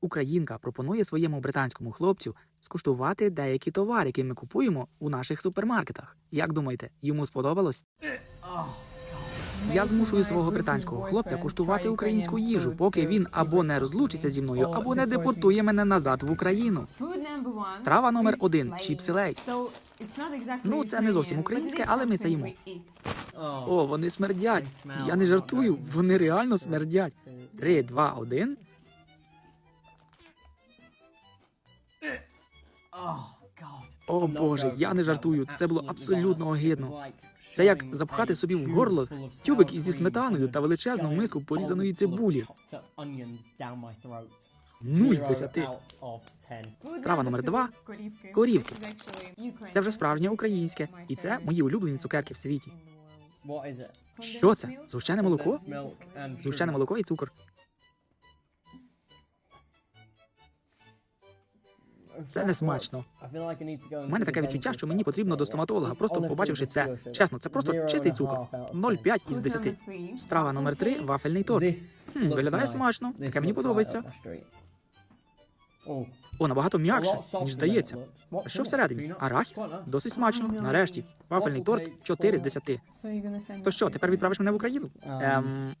Українка пропонує своєму британському хлопцю скуштувати деякі товари, які ми купуємо у наших супермаркетах. Як думаєте, йому сподобалось? Я змушую свого британського хлопця куштувати українську їжу, поки він або не розлучиться зі мною, або не депортує мене назад в Україну. Страва номер один чіпси лейс. Ну, це не зовсім українське, але ми це їмо. О, вони смердять. Я не жартую, вони реально смердять. Три, два, один. О боже, я не жартую. Це було абсолютно огидно. Це як запхати собі в горло тюбик зі сметаною та величезну миску порізаної цибулі. Нуль з десяти. Страва номер два Корівки. корівки. Це вже справжнє українське, і це мої улюблені цукерки в світі. Що це? Згущене молоко? Згущене молоко і цукор. Це не смачно. У мене таке відчуття, що мені потрібно до стоматолога, просто побачивши це. Чесно, це просто чистий цукор. 0,5 із 10. Страва номер 3 вафельний торт. Хм, виглядає смачно. Таке мені подобається. О, набагато м'якше, ніж здається. Що всередині? Арахіс? Досить смачно. Нарешті. Вафельний торт 4 з 10. То що, тепер відправиш мене в Україну? Ем,